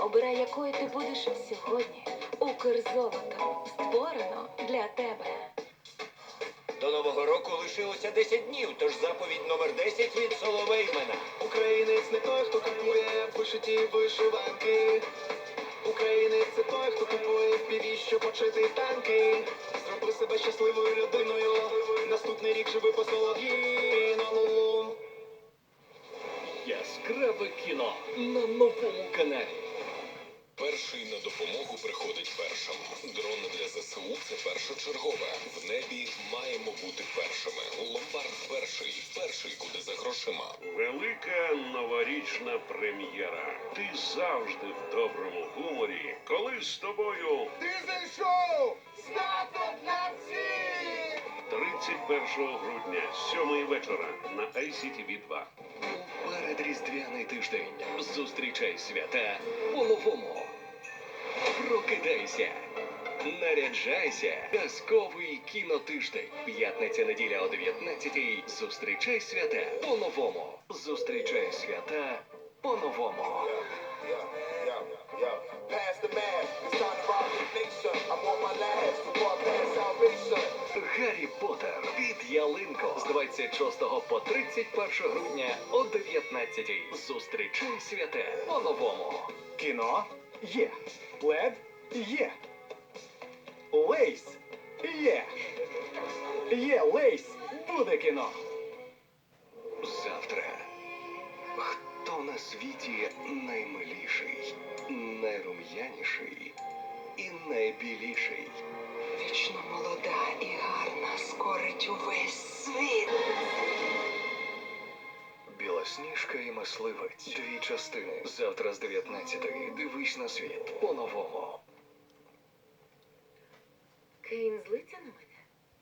Обирай, якою ти будеш сьогодні. Укрзолото створено для тебе. До нового року лишилося 10 днів, тож заповідь номер 10 від Соловеймена. Українець не той, хто купує вишиті вишиванки. Українець це той, хто купує в піві, щоб почити танки. Зроби себе щасливою людиною. Наступний рік живи по Яскраве кіно на новому каналі. Перший на допомогу приходить першим. Дрон для ЗСУ це першочергове. В небі маємо бути першими. Ломбард перший, перший куди за грошима. Велика новорічна прем'єра. Ти завжди в доброму гуморі, коли з тобою Дизель шоу! Свято для всіх! 31 грудня, 7 вечора на ICTV 2. Передріздвяний тиждень. Зустрічай свята по-новому. Прокидайся. Наряджайся. Казковий кінотиждень. П'ятниця неділя о 19-й. Зустрічай свята по-новому. Зустрічай свята по-новому. Ялинко з 26 по 31 грудня о 19 Зустрічай святе по-новому. Кіно є. Плед є. Лейс є. Є лейс. Буде кіно. Завтра. Хто на світі наймиліший, найрум'яніший і найбіліший? Вічно молода і Білосніжка і мисливець. Дві частини. Завтра з 19-ї. Дивись на світ по-новому. Кейн злиться на мене.